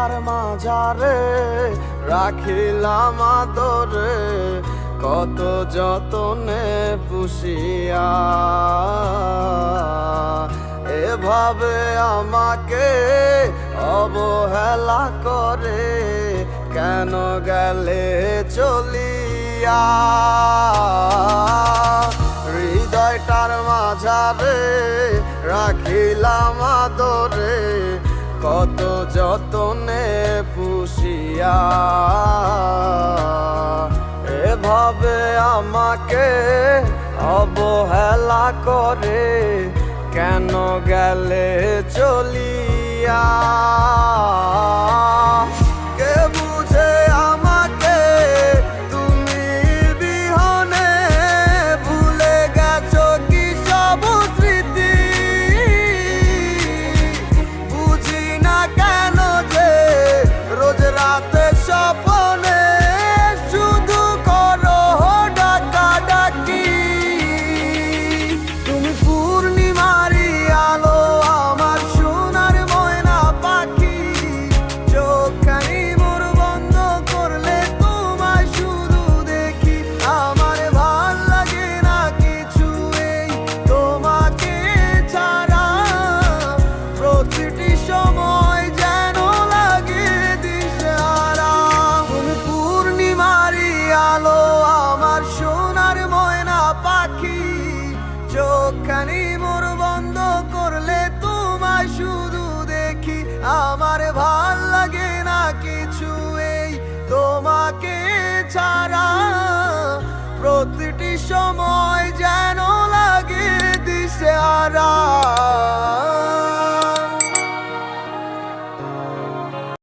হৃদয়টার মাঝারে রাখিলাম আদরে, কত যতনে পুষিয়া। এভাবে আমাকে অবহেলা করে কেন গেলে চলিয়া? হৃদয়টার মাঝারে রাখিলাম আদরে কত যতনে পুষিয়া। এভাবে আমাকে অবহেলা করে কেন গেলে চলিয়া? চোখখানি মোর বন্ধ করলে তোমায় শুধু দেখি। আমার ভালো লাগে না